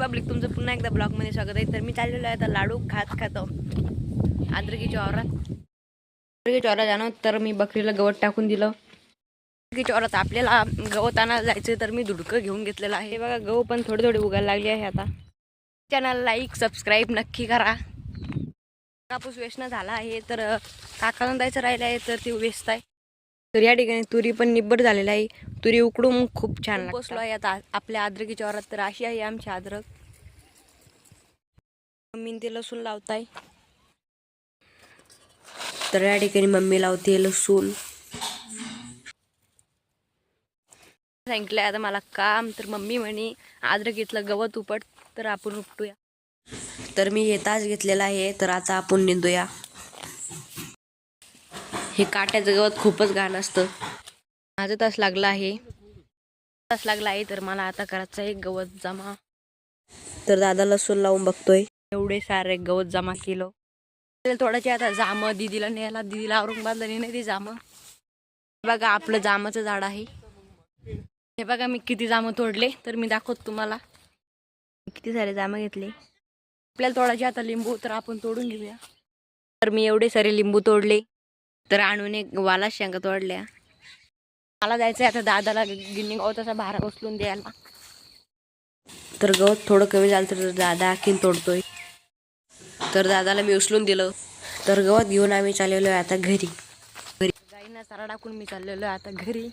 Public तुमचं पुन्हा एकदा ब्लॉगमध्ये स्वागत आहे. तर मी चाललेलो आहे आता लाडू खात खातो. आद्रकीच्या चौरात आद्रकीच्या चौरात जाणं तर मी बकरीला गवत टाकून दिलं. आद्रकीच्या चौरात आपल्याला गवत आणायला जायचं तर मी धुडकं घेऊन घेतलेलं आहे. बघा गहू पण थोडे थोडे उगायला लागले आहे आता. चॅनल लाईक सबस्क्राईब नक्की करा. कापूस वेचणं झाला आहे तर काकाला जायचं राहिलं आहे तर ती वेचत आहे. तर या ठिकाणी तुरी पण निब्बट झालेला आहे. तुरी उकडून खूप छान बसलो आहे आता आपल्या अद्रकीच्या वरात तर अशी आहे आमची अद्रक मम्मी ते लसूण लावताय. तर या ठिकाणी मम्मी लावते लसूण. सांगितलंय आता मला काम. तर मम्मी म्हणे अद्रकीतलं गवत उपट. तर आपण उपटूया. तर मी हे तास घेतलेला आहे. तर आता आपण निंदूया. हे काट्याचं गवत खूपच घाण असतं. माझं तास लागला आहे. तास लागला आहे तर मला आता करायचं आहे गवत जमा. तर दादा लसूण लावून बघतोय. एवढे सारे गवत जमा केलं. थोडाचे आता जाम दिदीला न्यायला दिदीला औरंगाबादला नाही ती जाम बघा आपलं जामाचं झाड आहे. हे बघा मी किती जामं तोडले तर मी दाखवतो तुम्हाला. किती सारे जामं घेतले. आपल्याला तोडायचे आता लिंबू तर आपण तोडून घेऊया. तर मी एवढे सारे लिंबू तोडले. तर आणून एक वाला शेंगा तोडल्या. मला जायचं आहे आता दादाला गिन्नी गवत असा भारा उचलून द्यायला. तर गवत थोडं कमी झालं तर दादा आखीन तोडतोय. तर दादाला मी उचलून दिलं. तर गवत घेऊन आम्ही चाललेलो आहे आता घरी. घरी. गाईंना चारा टाकून मी चाललेलो आहे आता घरी.